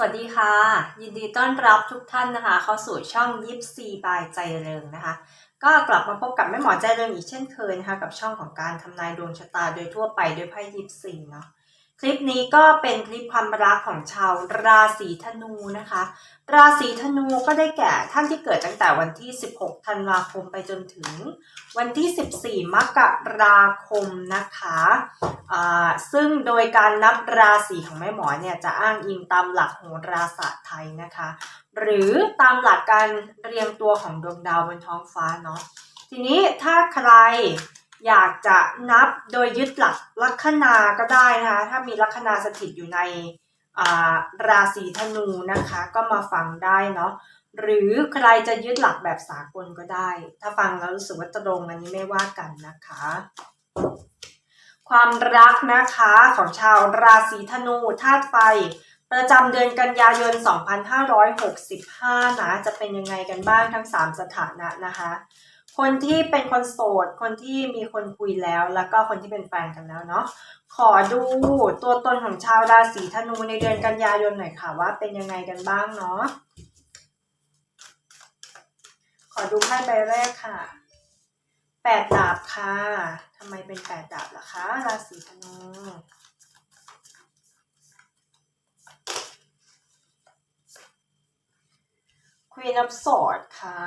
สวัสดีค่ะ ยินดีต้อนรับทุกท่านนะคะ เข้าสู่ช่องยิปซีบายใจเริงนะคะ ก็กลับมาพบกับแม่หมอใจเริงอีกเช่นเคยนะคะ กับช่องของการทำนายดวงชะตาโดยทั่วไปโดยไพ่ยิปซีเนาะ คลิปนี้ก็เป็นคลิปความรักของชาวราศีธนูนะคะ ราศีธนูก็ได้แก่ท่านที่เกิดตั้งแต่วันที่ 16 ธันวาคมไปจนถึงวันที่ 14 มกราคมนะคะอ่าซึ่งโดยการนับราศีของแม่หมอเนี่ยจะอ้างอิงตามหลักโหราศาสตร์ไทยนะคะ หรือตามหลักการเรียงตัวของดวงดาวบนท้องฟ้าเนาะทีนี้ถ้าใคร อยากจะนับโดยยึดหลักลัคนาก็ได้นะคะถ้ามีลัคนาสถิตอยู่ในาราศีธนูนะคะก็มาฟังได้เนาะหรือใครจะยึดหลักแบบสากลก็ได้ ถ้าฟังแล้วรู้สึกว่าตรงอันนี้ไม่ว่ากันนะคะ ความรักนะคะของชาวราศีธนูธาตุไฟ ประจำเดือนกันยายน 2565 นะ จะเป็นยังไงกันบ้างทั้ง 3 สถานะนะคะ คนที่เป็นคนโสด คนที่มีคนคุยแล้ว แล้วก็คนที่เป็นแฟนกันแล้วเนาะ ขอดูตัวตนของชาวราศีธนูในเดือนกันยายนหน่อยค่ะว่าเป็นยังไงกันบ้างเนาะ ขอดูไพ่ใบแรกค่ะแปดดาบค่ะทำไมเป็นแปดดาบล่ะคะ ราศีธนู Queen of sword ค่ะ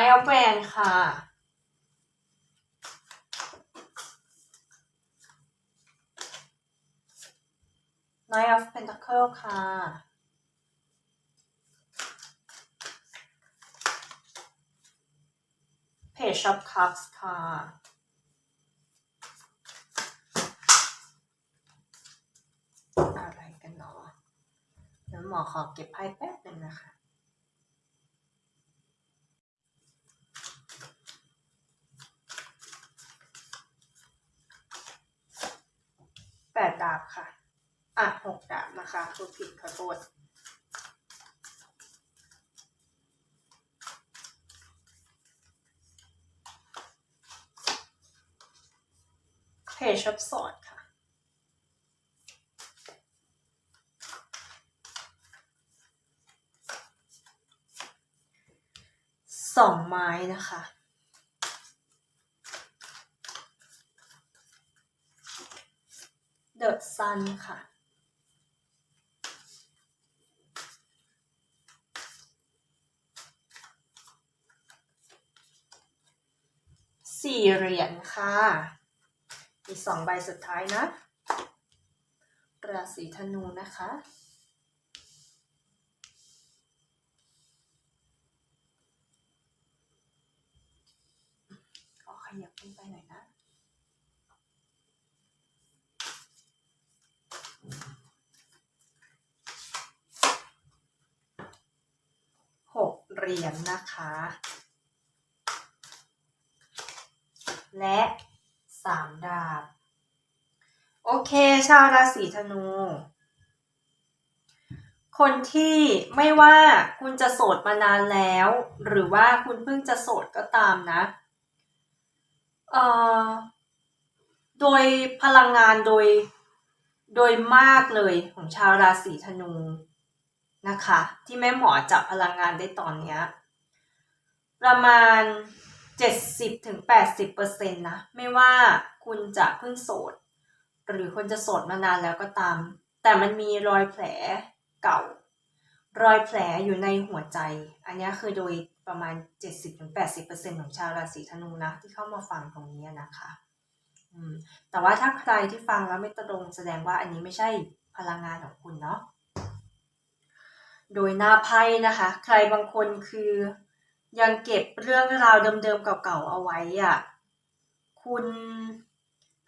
Knight of Wands ค่ะ Knight of Pentacles ค่ะ Page of Cups ค่ะอะไรกันเนาะเดี๋ยวหมอขอเก็บไพ่แป๊บหนึงนะคะ แปดดาบค่ะ อะหกดาบ นะคะพูดผิดขอโทษเพจชับสอดค่ะ สองไม้นะคะเดอะซันค่ะ สี่เหรียญค่ะ อีกสองใบสุดท้ายนะ ราศีธนูนะคะ ขอขยับขึ้นไปหน่อยนะหกเหรียญนะคะ และสามดาบ โอเค ชาวราศีธนู คนที่ไม่ว่าคุณจะโสดมานานแล้ว หรือว่าคุณเพิ่งจะโสดก็ตามนะเอ่อโดยพลังงานโดยโดยมากเลยของชาวราศีธนูนะคะ ที่แม่หมอจับพลังงานได้ตอนเนี้ยประมาณ 70-80%ถึง80เปอร์เซ็นต์นะ ไม่ว่าคุณจะเพิ่งโสด หรือคนจะโสดมานานแล้วก็ตาม แต่มันมีรอยแผลเก่า รอยแผลอยู่ในหัวใจ อันนี้คือโดยประมาณ 70-80%ของชาวราศีธนูนะที่เข้ามาฟังตรงนี้นะคะแต่ว่าถ้าใครที่ฟังแล้วไม่ตรงแสดงว่าอันนี้ไม่ใช่พลังงานของคุณเนาะ โดยหน้าไพ่นะคะ ใครบางคนคือ ยังเก็บเรื่องราวเดิมๆเก่าๆเอาไว้อะคุณ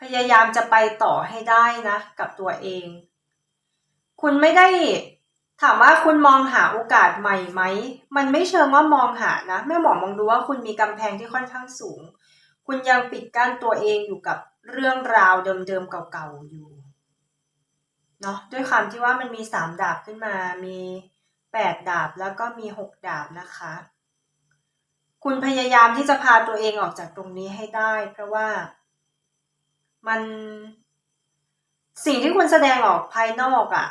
พยายามจะไปต่อให้ได้นะ กับตัวเอง คุณไม่ได้ถามว่าคุณมองหาโอกาสใหม่ไหม มันไม่เชิงว่ามองหานะ แม่หมอมองดูว่าคุณมีกำแพงที่ค่อนข้างสูง คุณยังปิดกั้นตัวเองอยู่กับเรื่องราวเดิมๆเก่าๆอยู่ เนาะด้วยความที่ว่ามันมีสามดาบขึ้นมา มีแปดดาบแล้วก็มีหกดาบนะคะ คุณพยายามที่จะพาตัวเองออกจากตรงนี้ให้ได้ เพราะว่ามันสิ่งที่คุณแสดงออกภายนอกอะ่ะ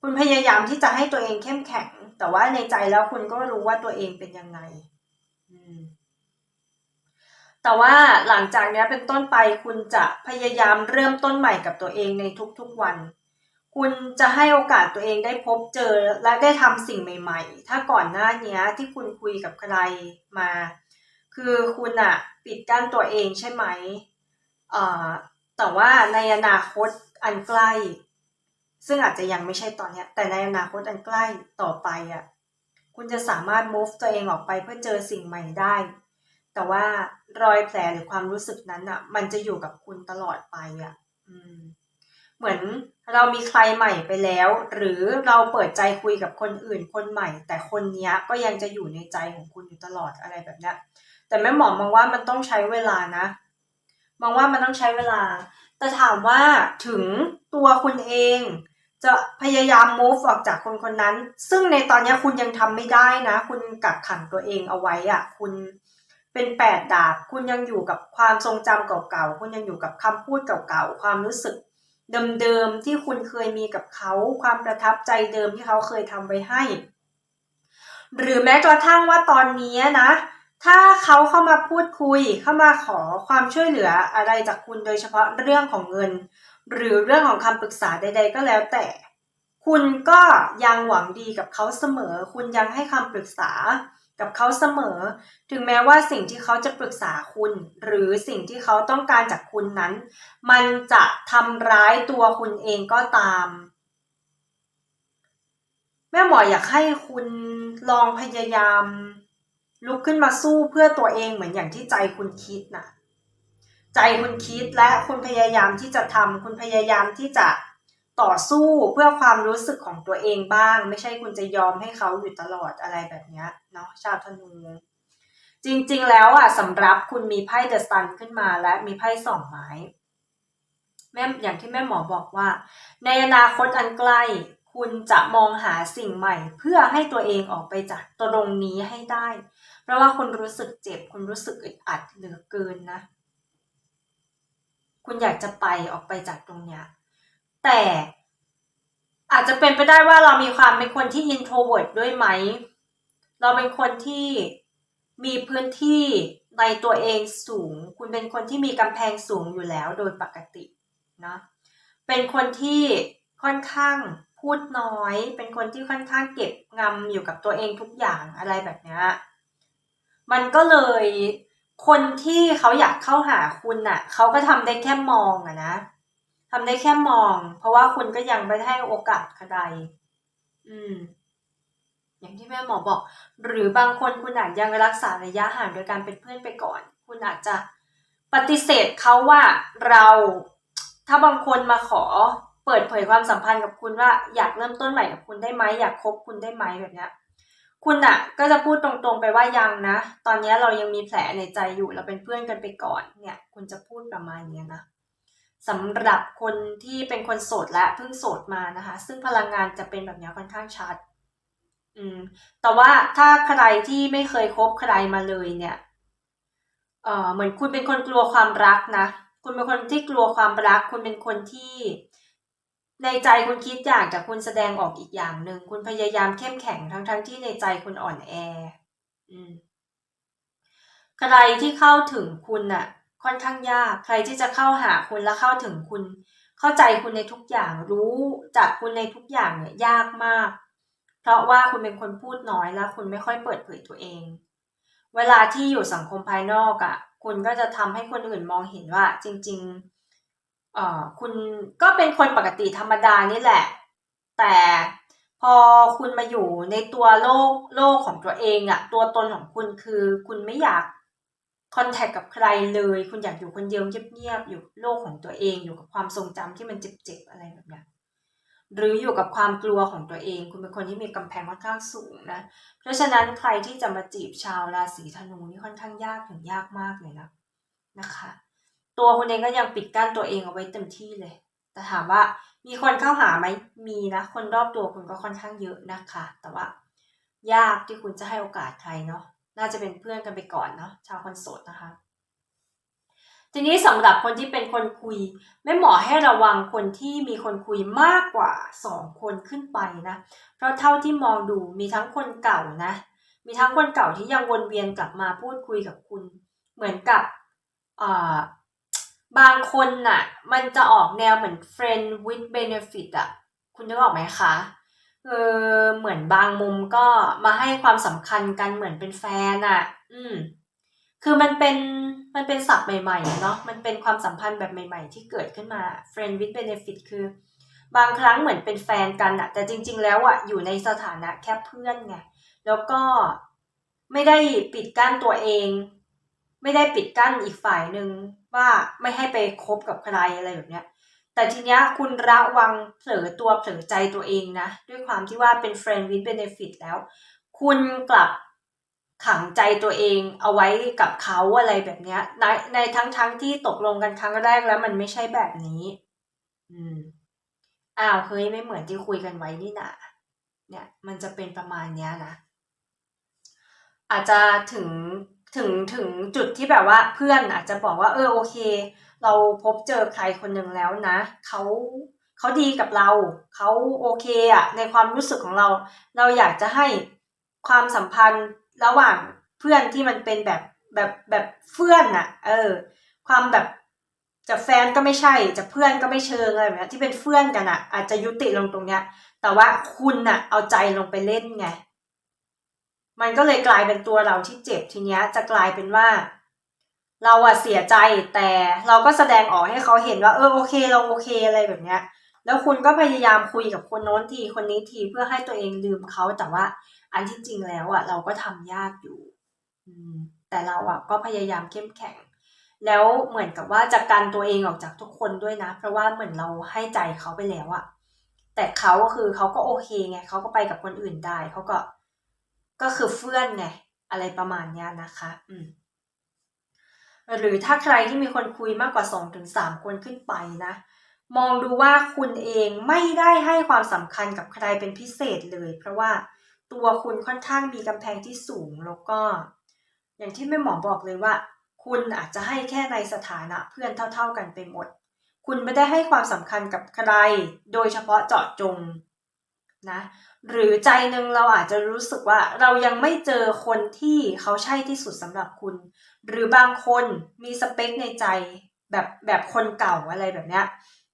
คุณพยายามที่จะให้ตัวเองเข้มแข็ง แต่ว่าในใจแล้วคุณก็รู้ว่าตัวเองเป็นยังไงแต่ว่าหลังจากนี้เป็นต้นไปคุณจะพยายามเริ่มต้นใหม่กับตัวเองในทุกๆวัน คุณจะให้โอกาสตัวเองได้พบเจอและได้ทำสิ่งใหม่ ๆ ถ้าก่อนหน้านี้ที่คุณคุยกับใครมา คือคุณอะปิดกั้นตัวเองใช่ไหมเอ่อแต่ว่าในอนาคตอันใกล้ ซึ่งอาจจะยังไม่ใช่ตอนนี้แต่ในอนาคตอันใกล้ต่อไปอะคุณจะสามารถ move ตัวเองออกไปเพื่อเจอสิ่งใหม่ได้ แต่ว่ารอยแผลหรือความรู้สึกนั้นอะมันจะอยู่กับคุณตลอดไปอะอเหมือน เรามีใครใหม่ไปแล้ว หรือเราเปิดใจคุยกับคนอื่นคนใหม่ แต่คนนี้ก็ยังจะอยู่ในใจของคุณอยู่ตลอดอะไรแบบเนี้ยแต่แม่หมอมองว่ามันต้องใช้เวลานะ มองว่ามันต้องใช้เวลา แต่ถามว่าถึงตัวคุณเอง จะพยายาม move ออกจากคนคนนั้น ซึ่งในตอนนี้คุณยังทำไม่ได้นะ คุณกักขังตัวเองเอาไว้อะคุณเป็นแปดดาบ คุณยังอยู่กับความทรงจำเก่าๆ คุณยังอยู่กับคำพูดเก่าๆ ความรู้สึก เดิมๆที่คุณเคยมีกับเขา ความประทับใจเดิมที่เขาเคยทำไว้ให้ หรือแม้กระทั่งว่าตอนนี้นะ ถ้าเขาเข้ามาพูดคุยเข้ามาขอความช่วยเหลืออะไรจากคุณโดยเฉพาะเรื่องของเงิน หรือเรื่องของคำปรึกษาใด ๆ ก็แล้วแต่ คุณก็ยังหวังดีกับเขาเสมอ คุณยังให้คำปรึกษา กับเขาเสมอ ถึงแม้ว่าสิ่งที่เขาจะปรึกษาคุณ หรือสิ่งที่เขาต้องการจากคุณนั้น มันจะทำร้ายตัวคุณเองก็ตาม แม่หมออยากให้คุณลองพยายาม ลุกขึ้นมาสู้เพื่อตัวเองเหมือนอย่างที่ใจคุณคิดนะใจคุณคิดและคุณพยายามที่จะทำคุณพยายามที่จะ ต่อสู้เพื่อความรู้สึกของตัวเองบ้าง ไม่ใช่คุณจะยอมให้เขาอยู่ตลอดอะไรแบบนี้เนาะชาวธนูจริงๆแล้วอะสำหรับคุณมีไพ่เดอะซันขึ้นมาและมีไพ่สองไม้แม่อย่างที่แม่หมอบอกว่า ในอนาคตอันใกล้ คุณจะมองหาสิ่งใหม่ เพื่อให้ตัวเองออกไปจากตรงนี้ให้ได้ เพราะว่าคุณรู้สึกเจ็บ คุณรู้สึกอึดอัดเหลือเกินนะ คุณอยากจะไปออกไปจากตรงเนี้ย แต่อาจจะเป็นไปได้ว่าเรามีความเป็นคนที่ introvert ด้วยไหม เราเป็นคนที่มีพื้นที่ในตัวเองสูง คุณเป็นคนที่มีกำแพงสูงอยู่แล้วโดยปกตินะเป็นคนที่ค่อนข้างพูดน้อย เป็นคนที่ค่อนข้างเก็บงำอยู่กับตัวเองทุกอย่างอะไรแบบนี้มันก็เลยคนที่เขาอยากเข้าหาคุณน่ะ เขาก็ทำได้แค่มองอะนะ ทำได้แค่มอง เพราะว่าคุณก็ยังไม่ได้ให้โอกาสใครอืม อย่างที่แม่หมอบอก หรือบางคนคุณอาจยังรักษาระยะห่างโดยการเป็นเพื่อนไปก่อน คุณอาจจะปฏิเสธเขาว่าเราถ้าบางคนมาขอเปิดเผยความสัมพันธ์กับคุณว่าอยากเริ่มต้นใหม่กับคุณได้ไหมอยากคบคุณได้ไหมแบบนี้คุณอะก็จะพูดตรงๆไปว่ายังนะ ตอนนี้เรายังมีแผลในใจอยู่เราเป็นเพื่อนกันไปก่อนเนี่ย คุณจะพูดประมาณนี้นะ สำหรับคนที่เป็นคนโสดและเพิ่งโสดมานะคะ ซึ่งพลังงานจะเป็นแบบนี้ค่อนข้างชัด อืม แต่ว่าถ้าใครที่ไม่เคยคบใครมาเลยเนี่ย เอ่อ เหมือนคุณเป็นคนกลัวความรักนะ คุณเป็นคนที่กลัวความรัก คุณเป็นคนที่ ในใจคุณคิดอย่างแต่คุณแสดงออกอีกอย่างหนึ่ง คุณพยายามเข้มแข็งทั้งๆทที่ในใจคุณอ่อนแอ อืม ใครที่เข้าถึงคุณน่ะ ค่อนข้างยากใครที่จะเข้าหาคุณและเข้าถึงคุณ เข้าใจคุณในทุกอย่างรู้จักคุณในทุกอย่างเนี่ยยากมาก เพราะว่าคุณเป็นคนพูดน้อยแล้วคุณไม่ค่อยเปิดเผยตัวเอง เวลาที่อยู่สังคมภายนอกอะ่ะ คุณก็จะทำให้คนอื่นมองเห็นว่า จริง ๆ เอ่อคุณก็เป็นคนปกติธรรมดานี่แหละ แต่พอคุณมาอยู่ในตัวโลกโลกของตัวเองอะตัวตนของคุณคือคุณไม่อยาก คอนแทคกับใครเลย คุณอยากอยู่คนเดียวเงียบๆอยู่โลกของตัวเอง อยู่กับความทรงจำที่มันเจ็บๆอะไรแบบนี้หรืออยู่กับความกลัวของตัวเอง คุณเป็นคนที่มีกำแพงค่อนข้างสูงนะ เพราะฉะนั้นใครที่จะมาจีบชาวราศีธนูนี่ค่อนข้างยากถึงยากมากเลยนะนะคะ ตัวคุณเองก็ยังปิดกั้นตัวเองเอาไว้เต็มที่เลย แต่ถามว่ามีคนเข้าหาไหมมีนะคนรอบตัวคุณก็ค่อนข้างเยอะนะคะ แต่ว่า ยากที่คุณจะให้โอกาสใครเนาะ น่าจะเป็นเพื่อนกันไปก่อนเนาะชาวคนโสดนะคะ ทีนี้สำหรับคนที่เป็นคนคุยแม่เหมอให้ระวังคนที่มีคนคุยมากกว่าสองคนขึ้นไปนะ เพราะเท่าที่มองดูมีทั้งคนเก่านะ มีทั้งคนเก่าที่ยังวนเวียนกลับมาพูดคุยกับคุณ เหมือนกับบางคนน่ะ มันจะออกแนวเหมือน friend with benefit อะคุณนึกออกไหมคะ เออเหมือนบางมุมก็มาให้ความสำคัญกันเหมือนเป็นแฟนอะอืม คือมันเป็นมันเป็นศัพท์ใหม่ๆเนาะ มันเป็นความสัมพันธ์แบบใหม่ ๆ ที่เกิดขึ้นมา friend with benefit คือบางครั้งเหมือนเป็นแฟนกันอะแต่จริง ๆ แล้วอะอยู่ในสถานะแค่เพื่อนไง แล้วก็ไม่ได้ปิดกั้นตัวเอง ไม่ได้ปิดกั้นอีกฝ่ายหนึ่งว่าไม่ให้ไปคบกับใครอะไรแบบเนี้ย แต่ทีเนี้ยคุณระวังเผลอตัวเผลอใจตัวเองนะ ด้วยความที่ว่าเป็น friend with benefit แล้ว คุณกลับขังใจตัวเองเอาไว้กับเขาอะไรแบบเนี้ย ในในทั้งทั้งที่ตกลงกันครั้งแรกแล้วมันไม่ใช่แบบนี้ อืมอ้าวเฮ้ยไม่เหมือนที่คุยกันไว้นี่นะเนี่ย มันจะเป็นประมาณเนี้ยนะอาจจะถึงถึงถึงจุดที่แบบว่าเพื่อนอาจจะบอกว่าเออโอเค เราพบเจอใครคนหนึ่งแล้วนะเขาเขาดีกับเราเขาโอเคอะในความรู้สึกของเรา เราอยากจะให้ความสัมพันธ์ระหว่างเพื่อนที่มันเป็นแบบแบบแบบเพื่อนอะเออ ความแบบจะแฟนก็ไม่ใช่จะเพื่อนก็ไม่เชิงอะไรแบบนี้ที่เป็นเพื่อนกันอะอาจจะยุติลงตรงเนี้ย แต่ว่าคุณอะเอาใจลงไปเล่นไง มันก็เลยกลายเป็นตัวเราที่เจ็บทีเนี้ย จะกลายเป็นว่า เราอะเสียใจแต่เราก็แสดงออกให้เขาเห็นว่าเออโอเค เราโอเคอะไรแบบเนี้ย แล้วคุณก็พยายามคุยกับคนโน้นทีคนนี้ทีเพื่อให้ตัวเองลืมเขาแต่ว่า อันที่จริงแล้วอะเราก็ทำยากอยู่แต่เราอะก็พยายามเข้มแข็ง แล้วเหมือนกับว่าจะกันตัวเองออกจากทุกคนด้วยนะ เพราะว่าเหมือนเราให้ใจเขาไปแล้วอะแต่เขาก็คือเขาก็โอเคไงเขาก็ไปกับคนอื่นได้เขาก็ก็คือเฟื่อนไงอะไรประมาณเนี้ยนะคะ อืม หรือถ้าใครที่มีคนคุยมากกว่าสองถึงสามคนขึ้นไปนะ มองดูว่าคุณเองไม่ได้ให้ความสำคัญกับใครเป็นพิเศษเลย เพราะว่าตัวคุณค่อนข้างมีกำแพงที่สูงแล้วก็ อย่างที่แม่หมอบอกเลยว่า คุณอาจจะให้แค่ในสถานะเพื่อนเท่า ๆ กันไปหมด คุณไม่ได้ให้ความสำคัญกับใคร โดยเฉพาะเจาะจงนะ หรือใจหนึ่งเราอาจจะรู้สึกว่าเรายังไม่เจอคนที่เขาใช่ที่สุดสำหรับคุณ หรือบางคนมีสเปคในใจแบบแบบคนเก่าอะไรแบบเนี้ย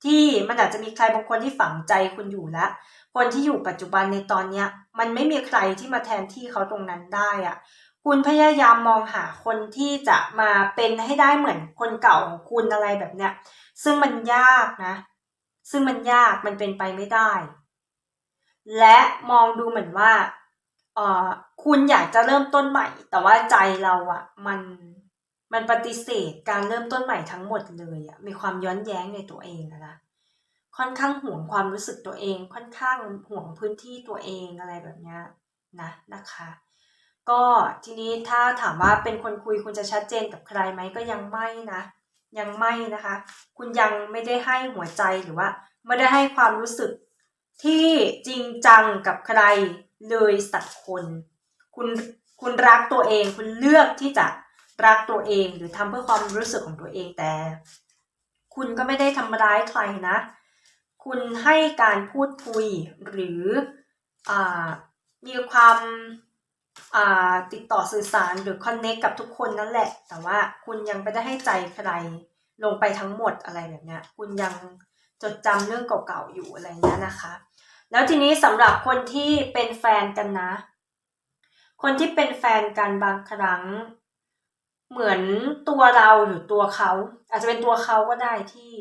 ที่มันอาจจะมีใครบางคนที่ฝังใจคุณอยู่แล้วคนที่อยู่ปัจจุบันในตอนเนี้ย มันไม่มีใครที่มาแทนที่เขาตรงนั้นได้อะคุณพยายามมองหาคนที่จะมาเป็นให้ได้เหมือนคนเก่าของคุณอะไรแบบเนี้ยซึ่งมันยากนะ ซึ่งมันยากมันเป็นไปไม่ได้ และมองดูเหมือนว่าเออคุณอยากจะเริ่มต้นใหม่ แต่ว่าใจเราอะมันมันปฏิเสธการเริ่มต้นใหม่ทั้งหมดเลยอะมีความย้อนแย้งในตัวเองนะค่อนข้างห่วงความรู้สึกตัวเอง ค่อนข้างห่วงพื้นที่ตัวเองอะไรแบบเนี้ยนะนะคะ ก็ทีนี้ถ้าถามว่าเป็นคนคุยคุณจะชัดเจนกับใครไหมก็ยังไม่นะยังไม่นะคะ คุณยังไม่ได้ให้หัวใจหรือว่าไม่ได้ให้ความรู้สึก ที่จริงจังกับใครเลยสักคน คุณคุณรักตัวเอง คุณเลือกที่จะรักตัวเองหรือทำเพื่อความรู้สึกของตัวเองแต่ คุณก็ไม่ได้ทำร้ายใครนะ คุณให้การพูดคุยหรืออมีความติดต่อสื่อสารหรือคอนเน c t กับทุกคนนั่นแหละ แต่ว่าคุณยังไม่ได้ให้ใจใครลงไปทั้งหมดอะไรแบบเนี้ย คุณยังจดจำเรื่องเก่าๆอยู่อะไรเงี้ยนะคะ แล้วทีนี้สำหรับคนที่เป็นแฟนกันนะ คนที่เป็นแฟนกันบางครั้ง เหมือนตัวเราหรือตัวเขา อาจจะเป็นตัวเขาก็ได้ที่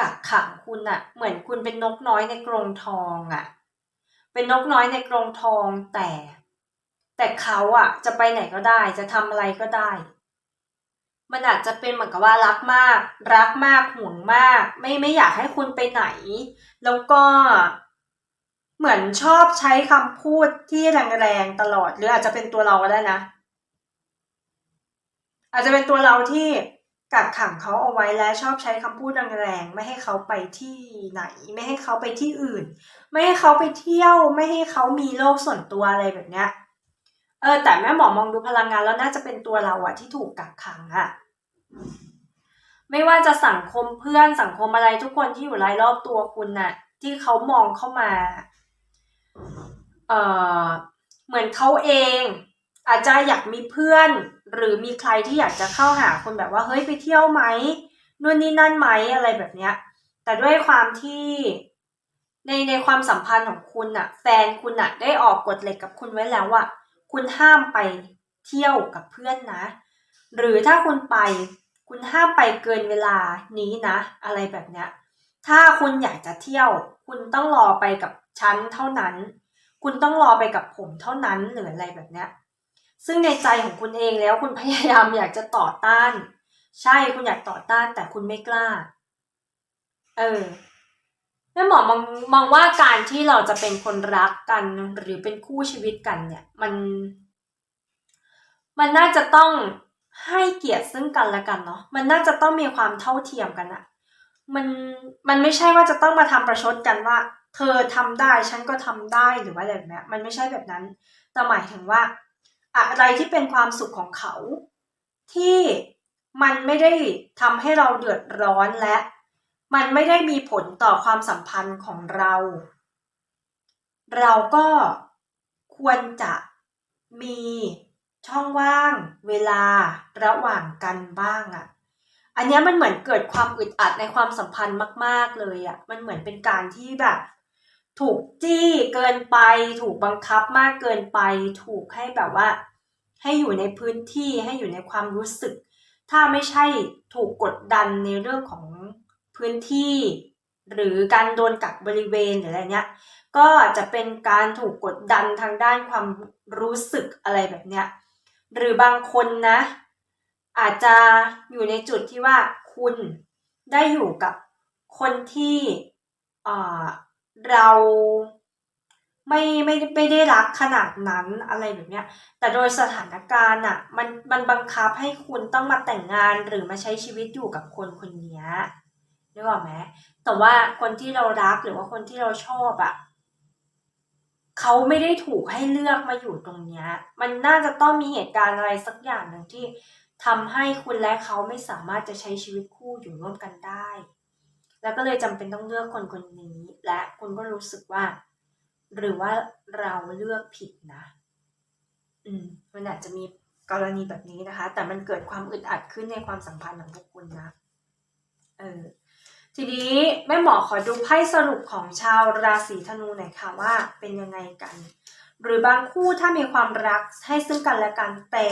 กักขังคุณอะเหมือนคุณเป็นนกน้อยในกรงทองอะเป็นนกน้อยในกรงทองแต่ แต่เขาอะจะไปไหนก็ได้ จะทำอะไรก็ได้ มันอาจจะเป็นเหมือนกับว่ารักมาก รักมากห่วงมาก ไม่ไม่อยากให้คุณไปไหน แล้วก็เหมือนชอบใช้คำพูดที่แรงๆตลอด หรืออาจจะเป็นตัวเราก็ได้นะ อาจจะเป็นตัวเราที่กักขังเขาเอาไว้และชอบใช้คำพูดแรงๆไม่ให้เขาไปที่ไหน ไม่ให้เขาไปที่อื่น ไม่ให้เขาไปเที่ยว ไม่ให้เขามีโลกส่วนตัวอะไรแบบเนี้ยเออแต่แม่หมอมองดูพลังงานแล้วน่าจะเป็นตัวเราอะที่ถูกกักขังอะ ไม่ว่าจะสังคมเพื่อนสังคมอะไรทุกคนที่อยู่รายรอบตัวคุณน่ะ ที่เขามองเข้ามา เอ่อ เหมือนเขาเอง อาจจะอยากมีเพื่อน หรือมีใครที่อยากจะเข้าหาคุณแบบว่าเฮ้ยไปเที่ยวไหมนู่นนี่นั่นไหมอะไรแบบเนี้ย แต่ด้วยความที่ในในความสัมพันธ์ของคุณน่ะ แฟนคุณน่ะ ได้ออกกฎเหล็กกับคุณไว้แล้วว่าคุณห้ามไปเที่ยวกับเพื่อนนะ หรือถ้าคุณไป คุณห้ามไปเกินเวลานี้นะ อะไรแบบเนี้ย ถ้าคุณอยากจะเที่ยว คุณต้องรอไปกับฉันเท่านั้น คุณต้องรอไปกับผมเท่านั้นหรืออะไรแบบเนี้ย ซึ่งในใจของคุณเองแล้วคุณพยายามอยากจะต่อต้าน ใช่คุณอยากต่อต้านแต่คุณไม่กล้า เออแม่หมอมองมองว่าการที่เราจะเป็นคนรักกันหรือเป็นคู่ชีวิตกันเนี่ย มัน มันน่าจะต้อง ให้เกียรติซึ่งกันและกันเนาะมันน่าจะต้องมีความเท่าเทียมกันอะมันมันไม่ใช่ว่าจะต้องมาทำประชดกันว่า เธอทำได้ฉันก็ทำได้หรือว่าอะไรแบบนี้มันไม่ใช่แบบนั้น แต่หมายถึงว่า อะไรที่เป็นความสุขของเขา ที่มันไม่ได้ทำให้เราเดือดร้อนและ มันไม่ได้มีผลต่อความสัมพันธ์ของเรา เราก็ควรจะมี ช่องว่าง เวลาระหว่างกันบ้างอะ่ะ อันนี้มันเหมือนเกิดความอึดอัดในความสัมพันธ์มาก ๆเลยอะ่ะ มันเหมือนเป็นการที่แบบ ถูกจี้เกินไป ถูกบังคับมากเกินไป ถูกให้แบบว่า ให้อยู่ในพื้นที่ให้อยู่ในความรู้สึก ถ้าไม่ใช่ถูกกดดันในเรื่องของพื้นที่หรือการโดนกักบริเวณหรืออะไรเนี้ย ก็จะเป็นการถูกกดดันทางด้านความรู้สึกอะไรแบบเนี้ย หรือบางคนนะ อาจจะอยู่ในจุดที่ว่าคุณได้อยู่กับคนที่เราไม่ไม่ไม่ได้รักขนาดนั้นอะไรแบบเนี้ย แต่โดยสถานการณ์อะมันมันบังคับให้คุณต้องมาแต่งงานหรือมาใช้ชีวิตอยู่กับคนคนนี้นึกออกไหมแต่ว่าคนที่เรารักหรือว่าคนที่เราชอบอะ เขาไม่ได้ถูกให้เลือกมาอยู่ตรงเนี้ย มันน่าจะต้องมีเหตุการณ์อะไรสักอย่างหนึ่งที่ทำให้คุณและเขาไม่สามารถจะใช้ชีวิตคู่อยู่ร่วมกันได้ แล้วก็เลยจำเป็นต้องเลือกคนคนนี้ และคุณก็รู้สึกว่า หรือว่าเราเลือกผิดนะ อืม มันอาจจะมีกรณีแบบนี้นะคะ แต่มันเกิดความอึดอัดขึ้นในความสัมพันธ์ของพวกคุณนะ เออ ทีนี้แม่หมอขอดูไพ่สรุปของชาวราศีธนูหน่อยค่ะว่าเป็นยังไงกัน หรือบางคู่ถ้ามีความรักให้ซึ่งกันและกันแต่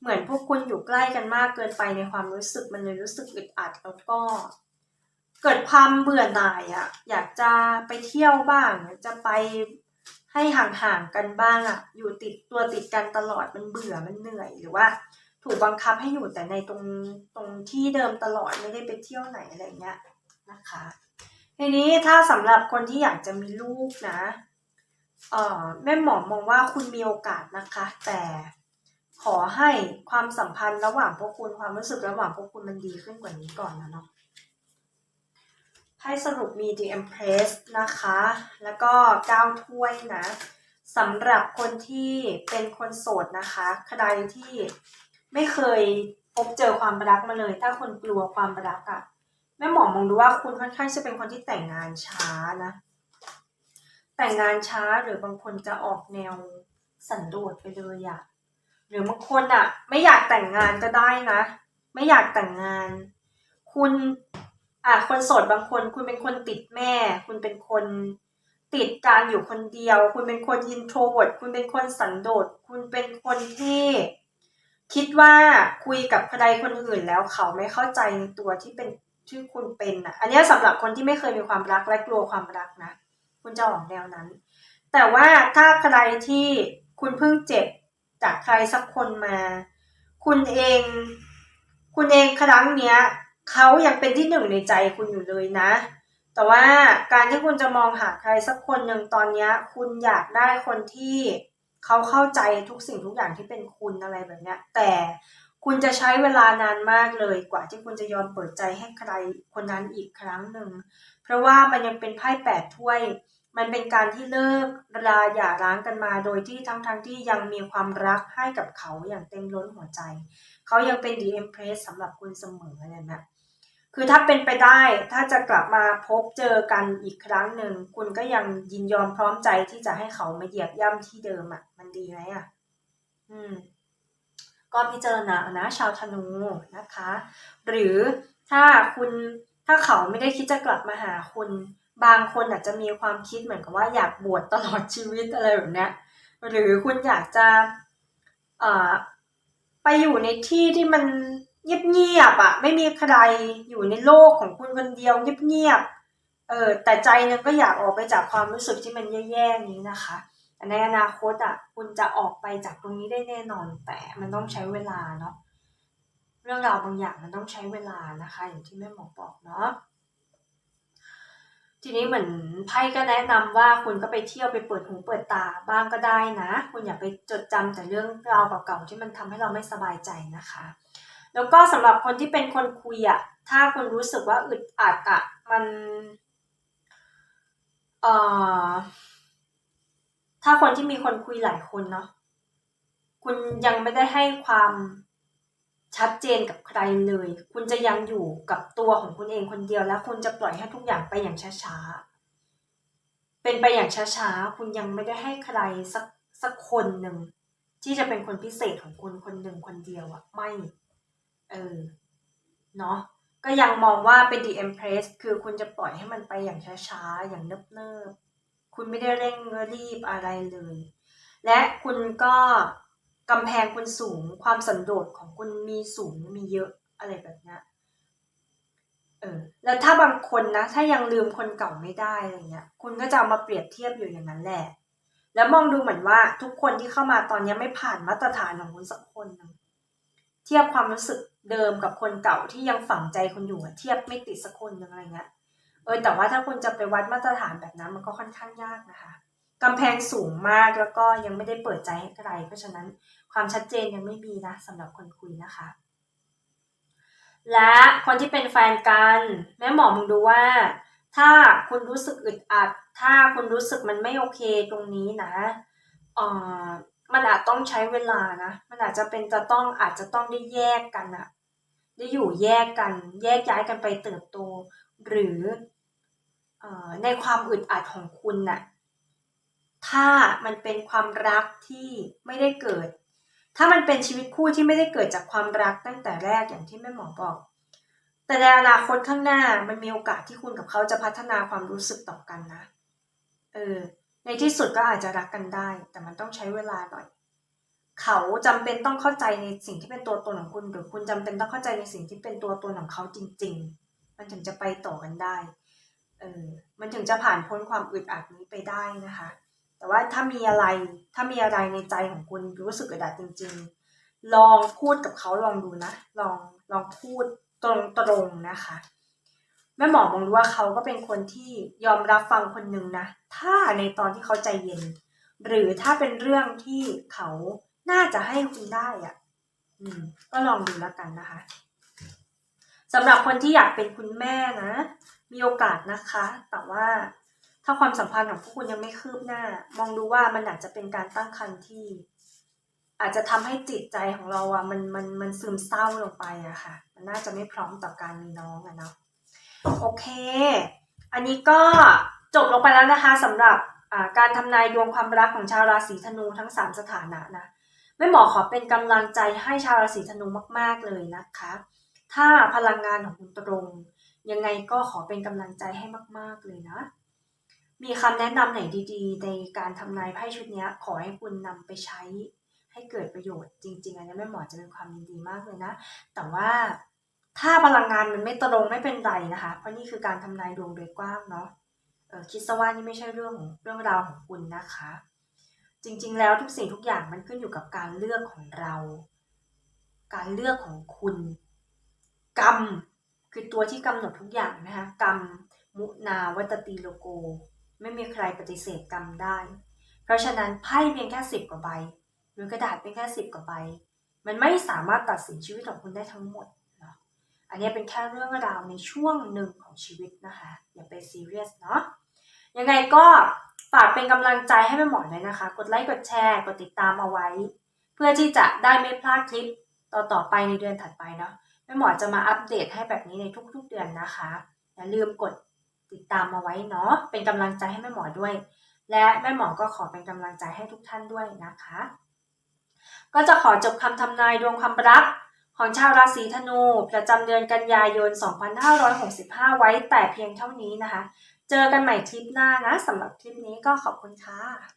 เหมือนพวกคุณอยู่ใกล้กันมากเกินไปในความรู้สึกมันเลยรู้สึกอึดอัดแล้วก็ เกิดความเบื่อหน่ายอะอยากจะไปเที่ยวบ้างจะไปให้ห่างๆกันบ้างอะอยู่ติดตัวติดกันตลอดมันเบื่อมันเหนื่อยหรือว่าถูกบังคับให้อยู่แต่ในตรงตรงที่เดิมตลอดไม่ได้ไปเที่ยวไหนอะไรเงี้ย นะคะทีนี้ถ้าสำหรับคนที่อยากจะมีลูกนะเอ่อแม่หมอมองว่าคุณมีโอกาสนะคะ แต่ขอให้ความสัมพันธ์ระหว่างพวกคุณความรู้สึกระหว่างพวกคุณมันดีขึ้นกว่านี้ก่อนนะเนาะให้สรุปมี The Empress นะคะ แล้วก็ก้าวถ้วยนะสำหรับคนที่เป็นคนโสดนะคะใครที่ไม่เคยพบเจอความรักมาเลย ถ้าคนกลัวความรักอะ่ะ แม่หมอมองดูว่าคุณค่อนข้างจะเป็นคนที่แต่งงานช้านะ แต่งงานช้าหรือบางคนจะออกแนวสันโดษไปเลยอะหรือบางคนอะไม่อยากแต่งงานก็ได้นะ ไม่อยากแต่งงาน คุณอะคนโสดบางคน คุณเป็นคนติดแม่ คุณเป็นคนติดการอยู่คนเดียว คุณเป็นคนอินโทรเวิร์ดคุณเป็นคนสันโดษคุณเป็นคนที่คิดว่าคุยกับใครคนอื่นแล้วเขาไม่เข้าใจในตัวที่เป็น ที่คุณเป็นอะอันนี้สำหรับคนที่ไม่เคยมีความรักและกลัวความรักนะ คุณจะออกแนวนั้น แต่ว่าถ้าใครที่คุณเพิ่งเจ็บจากใครสักคนมา คุณเอง คุณเองครั้งเนี้ยเขายังเป็นที่หนึ่งในใจคุณอยู่เลยนะ แต่ว่าการที่คุณจะมองหาใครสักคนหนึ่งตอนนี้คุณอยากได้คนที่เขาเข้าใจทุกสิ่งทุกอย่างที่เป็นคุณอะไรแบบเนี้ย แต่ คุณจะใช้เวลานานมากเลยกว่าที่คุณจะยอมเปิดใจให้ใครคนนั้นอีกครั้งหนึ่ง เพราะว่ามันยังเป็นไพ่แปดถ้วย มันเป็นการที่เลิกราหย่าร้างกันมา โดยที่ทั้งทั้งๆที่ยังมีความรักให้กับเขาอย่างเต็มล้นหัวใจ เขายังเป็นดีเอ็มเพรสสำหรับคุณเสมออะไรแบบเนี้ยคือถ้าเป็นไปได้ถ้าจะกลับมาพบเจอกันอีกครั้งหนึ่ง คุณก็ยังยินยอมพร้อมใจที่จะให้เขามาเหยียบย่ำที่เดิมอะ มันดีไหมอะ อืม ก็พิจารณานะชาวธนูนะคะ หรือถ้าคุณถ้าเขาไม่ได้คิดจะกลับมาหาคุณ บางคนอาจจะมีความคิดเหมือนกับว่าอยากบวชตลอดชีวิตอะไรแบบเนี้ยหรือคุณอยากจะไปอยู่ในที่ที่มันเงียบๆอะ ไม่มีใครอยู่ในโลกของคุณคนเดียวเงียบๆเออแต่ใจนึงก็อยากออกไปจากความรู้สึกที่มันแย่ๆนี้นะคะ แต่ในอนาคตอะคุณจะออกไปจากตรงนี้ได้แน่นอน แต่มันต้องใช้เวลาเนาะเรื่องราวบางอย่างมันต้องใช้เวลานะคะ อย่างที่แม่หมอบอกเนาะทีนี้เหมือนไพ่ก็แนะนำว่าคุณก็ไปเที่ยวไปเปิดหูเปิดตาบ้างก็ได้นะ คุณอย่าไปจดจำแต่เรื่องราวเก่าๆที่มันทำให้เราไม่สบายใจนะคะ แล้วก็สำหรับคนที่เป็นคนคุยอะถ้าคุณรู้สึกว่าอึดอัดอะมันเอ่อ ถ้าคนที่มีคนคุยหลายคนเนาะคุณยังไม่ได้ให้ความชัดเจนกับใครเลย คุณจะยังอยู่กับตัวของคุณเองคนเดียวแล้วคุณจะปล่อยให้ทุกอย่างไปอย่างช้าๆ เป็นไปอย่างช้าๆ คุณยังไม่ได้ให้ใครสักสักคนหนึ่งที่จะเป็นคนพิเศษของคุณคนหนึ่งคนเดียวอะไม่ เออ เนาะ ก็ยังมองว่าเป็น The Empress คือคุณจะปล่อยให้มันไปอย่างช้าๆ อย่างเนิบๆ คุณไม่ได้เร่งรีบอะไรเลย และคุณก็กำแพงคุณสูง ความสันโดษของคุณมีสูงมีเยอะอะไรแบบนี้เออแล้วถ้าบางคนนะ ถ้ายังลืมคนเก่าไม่ได้อะไรเงี้ย คุณก็จะเอามาเปรียบเทียบอยู่อย่างนั้นแหละ แล้วมองดูเหมือนว่าทุกคนที่เข้ามาตอนนี้ไม่ผ่านมาตรฐานของคุณสักคนหนึงเทียบความรู้สึกเดิมกับคนเก่าที่ยังฝังใจคุณอยู่เทียบไม่ติดสักคนหนึงอะไรเงี้ย เออแต่ว่าถ้าคุณจะไปวัดมาตรฐานแบบนั้นมันก็ค่อนข้างยากนะคะกำแพงสูงมากแล้วก็ยังไม่ได้เปิดใจให้ใครเพราะฉะนั้นความชัดเจนยังไม่มีนะสำหรับคนคุยนะคะ และคนที่เป็นแฟนกันแม่หมอมึงดูว่า ถ้าคุณรู้สึกอึดอัด ถ้าคุณรู้สึกมันไม่โอเคตรงนี้นะเอ่อมันอาจต้องใช้เวลานะ มันอาจจะเป็นจะต้องอาจจะต้องได้แยกกันอะได้อยู่แยกกัน แยกย้ายกันไปเติบโต หรือ ในความอึดอัดของคุณน่ะ ถ้ามันเป็นความรักที่ไม่ได้เกิด ถ้ามันเป็นชีวิตคู่ที่ไม่ได้เกิดจากความรักตั้งแต่แรกอย่างที่แม่หมอบอก แต่ในอนาคตข้างหน้ามันมีโอกาสที่คุณกับเขาจะพัฒนาความรู้สึกต่อกันนะ เออ ในที่สุดก็อาจจะรักกันได้ แต่มันต้องใช้เวลาหน่อย เขาจำเป็นต้องเข้าใจในสิ่งที่เป็นตัวตนของคุณ หรือคุณจำเป็นต้องเข้าใจในสิ่งที่เป็นตัวตนของเขาจริง ๆ มันถึงจะไปต่อกันได้ เออมันถึงจะผ่านพ้นความอึดอัดนี้ไปได้นะคะ แต่ว่าถ้ามีอะไรถ้ามีอะไรในใจของคุณรู้สึกอึดอัดจริง ๆ ลองพูดกับเขาลองดูนะ ลองลองพูดตรงๆนะคะแม่หมอมองดูว่าเขาก็เป็นคนที่ยอมรับฟังคนหนึ่งนะ ถ้าในตอนที่เขาใจเย็น หรือถ้าเป็นเรื่องที่เขาน่าจะให้คุณได้อะ่ะ อืม ก็ลองดูแล้วกันนะคะสำหรับคนที่อยากเป็นคุณแม่นะ มีโอกาสนะคะ แต่ว่าถ้าความสัมพันธ์ของพวกคุณยังไม่คืบหน้า มองดูว่ามันอาจจะเป็นการตั้งครรภ์ที่ อาจจะทำให้จิตใจของเราอะมันมันมันซึมเศร้าลงไปอะค่ะ มันน่าจะไม่พร้อมต่อการมีน้องอะเนาะโอเค อันนี้ก็จบลงไปแล้วนะคะสำหรับการทำนายดวงความรักของชาวราศีธนูทั้ง 3 สถานะนะแม่หมอขอเป็นกำลังใจให้ชาวราศีธนูมาก ๆเลยนะคะ ถ้าพลังงานของคุณตรง ยังไงก็ขอเป็นกำลังใจให้มาก ๆ เลยนะ มีคำแนะนำไหนดีๆ ในการทำนายไพ่ชุดนี้ขอให้คุณนำไปใช้ให้เกิดประโยชน์จริง ๆ อันนี้แม่หมอจะเป็นความยินดีมากเลยนะ แต่ว่าถ้าพลังงานมันไม่ตรงไม่เป็นไรนะคะ เพราะนี่คือการทำนายดวงโดยกว้างเนาะคิดซะว่านี่ไม่ใช่เรื่องของเรื่องราวของคุณนะคะ จริงๆ แล้วทุกสิ่งทุกอย่างมันขึ้นอยู่กับการเลือกของเรา การเลือกของคุณ กรรม คือตัวที่กำหนดทุกอย่างนะคะกรรมมุนาวัตตีโลโก ไม่มีใครปฏิเสธกรรมได้ เพราะฉะนั้นไพ่เพียงแค่สิบกว่าใบหรือกระดาษเพียงแค่สิบกว่าใบ มันไม่สามารถตัดสินชีวิตของคุณได้ทั้งหมดนะอันนี้เป็นแค่เรื่องราวในช่วงหนึ่งของชีวิตนะคะ อย่าไปซีเรียสเนาะยังไงก็ฝากเป็นกำลังใจให้แม่หมอด้วยนะคะ กดไลค์กดแชร์กดติดตามเอาไว้ เพื่อที่จะได้ไม่พลาดคลิปต่อๆไปในเดือนถัดไปเนาะ แม่หมอจะมาอัปเดตให้แบบนี้ในทุกๆเดือนนะคะ อย่าลืมกดติดตามมาไว้เนาะ เป็นกำลังใจให้แม่หมอด้วย และแม่หมอก็ขอเป็นกำลังใจให้ทุกท่านด้วยนะคะ ก็จะขอจบคำทำนายดวงความรักของชาวราศีธนู ประจำเดือนกันยายน 2565 ไว้แต่เพียงเท่านี้นะคะ เจอกันใหม่คลิปหน้านะสำหรับคลิปนี้ก็ขอบคุณค่ะ